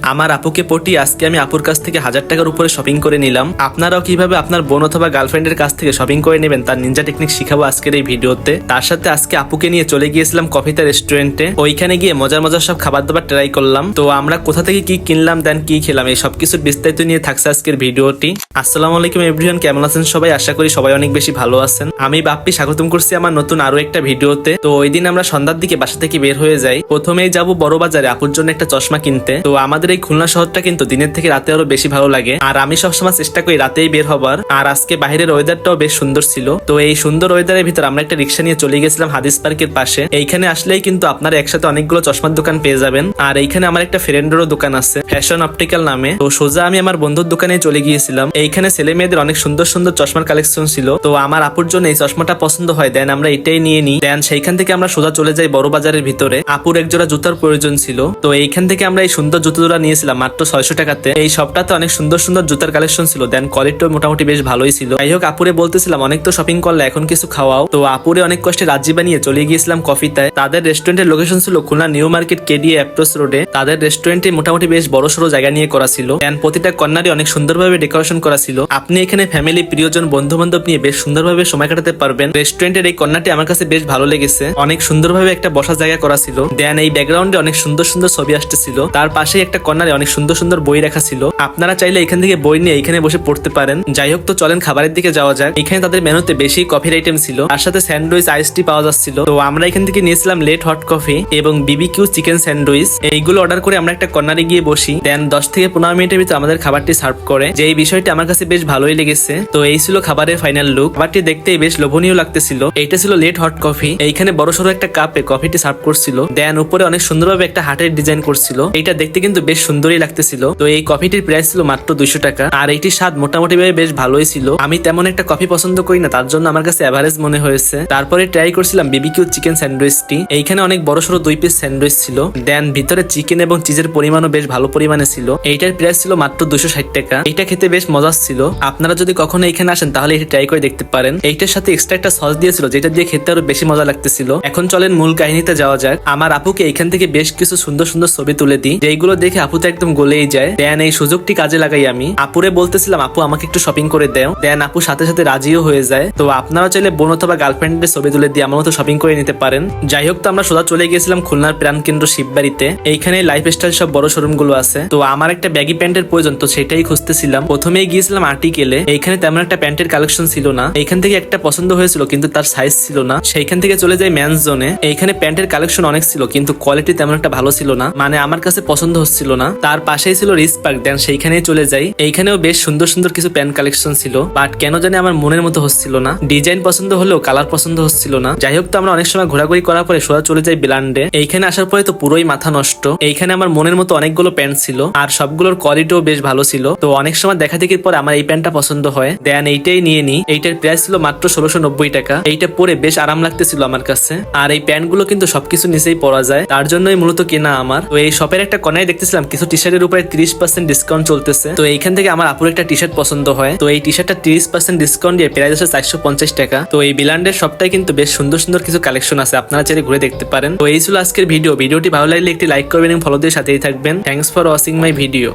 আমার আপুকে পটি, আজকে আমি আপুর কাছ থেকে হাজার টাকার উপরে শপিং করে নিলাম। আপনারাও কীভাবে আপনার বোন অথবা গার্লফ্রেন্ডের কাছ থেকে শপিং করে নেবেন তার নিনজা টেকনিক শিখাবো আজকের এই ভিডিওতে। তার সাথে আজকে আপুকে নিয়ে চলে গিয়েছিলাম কফিতা রেস্টুরেন্টে ওইখানে গিয়ে মজার মজার সব খাবার দাবার ট্রাই করলাম। তো আমরা কোথা থেকে কি কিনলাম দেন কি খেলাম, এই সবকিছুর বিস্তারিত নিয়ে থাকছে আজকের ভিডিওটি। আসসালামু আলাইকুম এভরিওয়ান কেমন আছেন সবাই? আশা করি সবাই অনেক বেশি ভালো আছেন। আমি বাপ্পি, স্বাগতম করছি আমার নতুন আরও একটা ভিডিওতে। তো ওই দিন আমরা সন্ধ্যার দিকে বাসা থেকে বের হয়ে যাই। প্রথমেই যাব বড় বাজারে আপুর জন্য একটা চশমা কিনতে। তো আমাদের এই খুলনা শহরটা কিন্তু দিনের থেকে রাতে আরও বেশি ভালো লাগে। আর আমি সবসময় চেষ্টা করি রাতেই বের হবার। আর আজকে বাইরের ওয়েদারটাও বেশ সুন্দর ছিল। তো এই সুন্দর ওয়েদারের ভিতর আমরা একটা রিক্সা নিয়ে চলে গেছিলাম হাদিস পার্কের পাশে। এইখানে আসলেই কিন্তু আপনারা একসাথে অনেকগুলো চশমার দোকান পেয়ে যাবেন। আর এইখানে আমার একটা ফ্রেন্ডেরও দোকান আছে ফ্যাশন অপটিক্যাল নামে। তো সোজা আমি আমার বন্ধুর দোকানে চলে গিয়েছিলাম। এইখানে ছেলে মেয়েদের অনেক সুন্দর সুন্দর চশমার কালেকশন ছিল। তো আমার আপুর জন্য এই চশমাটা পছন্দ হয়, দেন আমরা এটাই নিয়ে নিই। দেন সেইখান থেকে আমরা সোজা চলে যাই বড় বাজারের ভিতরে। আপুর এক জোড়া জুতার প্রয়োজন ছিল। তো এইখান থেকে আমরা এই সুন্দর জুতো জোড়া নিয়েছিলাম, মাত্র ছয়শো টাকাতে। এই সবটাতে অনেক সুন্দর সুন্দর জুতার কালেকশন ছিল দেন কোয়ালিটিও মোটামুটি বেশ ভালোই ছিল। যাই হোক, আপুরে বলতেছিলাম, অনেক তো শপিং করলে এখন কিছু খাওয়াও। তো আপুরে অনেক কষ্টে রাজ্যি বানিয়ে চলে গিয়েছিলাম কফিতায় তাদের রেস্টুরেন্টের লোকেশন ছিল Khulna New Market KD approach রোডে তাদের রেস্টুরেন্টে মোটামুটি বেশ বড় সড়ো জায়গা নিয়ে করা ছিল। দেন প্রতিটা কর্নারে অনেক সুন্দরভাবে ডেকোরেশন করা ছিল। আপনি এখানে ফ্যামিলি প্রিয়জন বন্ধু বান্ধব নিয়ে বেশ সুন্দরভাবে সময় কাটাতে পারবেন। রেস্টুরেন্টের এই কর্নারটি আমার কাছে বেশ ভালো লেগেছে। অনেক সুন্দরভাবে একটা বসার জায়গা করা ছিল। দেন এই ব্যাকগ্রাউন্ডে অনেক সুন্দর সুন্দর ছবি আসতেছিল। তার পাশে একটা কর্নারে অনেক সুন্দর সুন্দর বই রাখা ছিল। আপনারা চাইলে এখান থেকে বই নিয়ে এখানে বসে পড়তে পারেন। যাই হোক তো চলেন খাবারের দিকে যাওয়া যাক। এখানে তাদের মেনুতে বেশি কফির আইটেম ছিল। তার সাথে স্যান্ডউইচ আইস টি পাওয়া যাচ্ছিল। তো আমরা এখান থেকে নিয়েছিলাম লেট হট কফি এবং বিবিকিউ চিকেন স্যান্ডউইচ এইগুলো অর্ডার করে আমরা একটা কর্নারে গিয়ে বসি। দেন দশ থেকে পনেরো মিনিটের ভিতরে আমাদের খাবারটি সার্ভ করে। যে এই বিষয়টি আমার কাছে বেশ ভালোই লেগেছে। তো এই ছিল খাবারের ফাইনাল লুক খাবারটি দেখতেই বেশ লোভনীয় লাগতেছিল। এইটা ছিল লেট হট কফি এইখানে বড় সড়ো একটা কাপে কফিটি সার্ভ করছিল। দেন উপরে অনেক সুন্দরভাবে একটা হাটের ডিজাইন করছিল। এটা দেখতে কিন্তু বেশ সুন্দরই লাগতেছিল। তো এই কফিটির প্রাইস ছিল মাত্র দুইশো টাকা। আর এইটির স্বাদ মোটামুটি ভাবে বেশ ভালোই ছিল। আমি তেমন একটা কফি পছন্দ করি না, তার জন্য আমার কাছে অ্যাভারেজ মনে হয়েছে। তারপরে ট্রাই করছিলাম বিবিকিউ চিকেন স্যান্ডউইচটি এইখানে অনেক বড় সড়ো দুই পিস স্যান্ডউইচ ছিল। দেন ভিতরে চিকেন এবং চিজের পরিমাণও বেশ ভালো পরিমাণে ছিল। এইটার প্রাইস ছিল মাত্র দুশো ষাট টাকা। এটা খেতে বেশ মজার ছিল। আপনারা যদি কখনো এখানে আসেন, তাহলে এটি ট্রাই করে দেখতে পারেন। এইটার সাথে এক্সট্রা একটা সস দিয়েছিল, যেটা দিয়ে খেতে আরও বেশি মজা লাগতেছিল। এখন চলেন মূল কাহিনীতে যাওয়া যাক। আমার আপুকে এখান থেকে বেশ কিছু সুন্দর সুন্দর ছবি তুলে দিই। যেইগুলো দেখে আপু তো একদম গলেই যায়। দেন এই সুযোগটি কাজে লাগাই আমি। আপুরে বলতেছিলাম, আপু, আমাকে একটু শপিং করে দেও। দেন আপু সাথে সাথে রাজিও হয়ে যায়। তো আপনারা চাইলে বোন অথবা গার্লফ্রেন্ডের ছবি তুলে দিয়ে আমার মতো শপিং করে নিতে পারেন। যাই হোক, তো আমরা সোজা চলে গিয়েছিলাম খুলনার প্রাণ কেন্দ্র শিববাড়িতে। এইখানে লাইফ স্টাইল সব বড় শোরুমগুলো আছে। তো আমার একটা ব্যাগি প্যান্টের প্রয়োজন, তো সেটাই খুঁজতেছিলাম। প্রথমেই গিয়েছিলাম আর্টিকেলে এইখানে তেমন একটা প্যান্টের কালেকশন ছিল না। এইখান থেকে একটা পছন্দ হয়েছিল, কিন্তু তার সাইজ ছিল না। সেইখান থেকে চলে যাই ম্যানস জোনে এইখানে প্যান্টের কালেকশন অনেক ছিল, কিন্তু কোয়ালিটি তেমন একটা ভালো ছিল না। মানে আমার কাছে পছন্দ হচ্ছিল না। তার পাশেই ছিল রিস পার্ক, দেন সেইখানেই চলে যাই। এইখানেও বেশ সুন্দর সুন্দর কিছু প্যান্ট কালেকশন ছিল, বাট কেন জানি আমার মনের মতো হচ্ছিল না। ডিজাইন পছন্দ হলেও কালার পছন্দ হচ্ছিল না। যাই হোক তো আমরা অনেক সময় ঘোরাঘুরি করার পরে সোজা চলে যাই ব্লান্ডে। এইখানে আসার পরে তো পুরোই মাথা নষ্ট। এইখানে আমার মনের মতো অনেকগুলো প্যান্ট ছিল, আর সবগুলোর কোয়ালিটিও বেশ ভালো ছিল। তো অনেক সময় দেখা দেখির পর আমার এই প্যান্টটা পছন্দ হয়। দেন এইটাই নিয়ে নি এইটার প্রাইস ছিল মাত্র ষোলোশো নব্বই টাকা। এইটা পরে বেশ আরাম লাগতেছিল আমার কাছে। আর এই প্যান্টগুলো কিন্তু সবকিছু নিচেই পরা যায়। তার জন্যই মূলত কেনা আমার। তো এই শপের একটা কনায় দেখতেছিলাম কিছু টি শার্টের উপরে ত্রিশ পার্সেন্ট ডিসকাউন্ট চলতেছে। তো এইখান থেকে আমার আপুর একটা টি শার্ট পছন্দ হয়। তো এই টি শার্টটা ত্রিশ পার্সেন্ট ডিসকাউন্ট দিয়ে প্রায় আছে চারশো পঞ্চাশ টাকা। তো এই বিলান্ডের সবটাই কিন্তু বেশ সুন্দর সুন্দর কিছু কালেকশন আছে। আপনারা চাইলে ঘুরে দেখতে পারেন। তো এই ছিল আজকের ভিডিও ভিডিওটি ভালো লাগলে একটি লাইক করবেন এবং ফলো দিয়ে সাথেই থাকবেন। Thanks for watching my video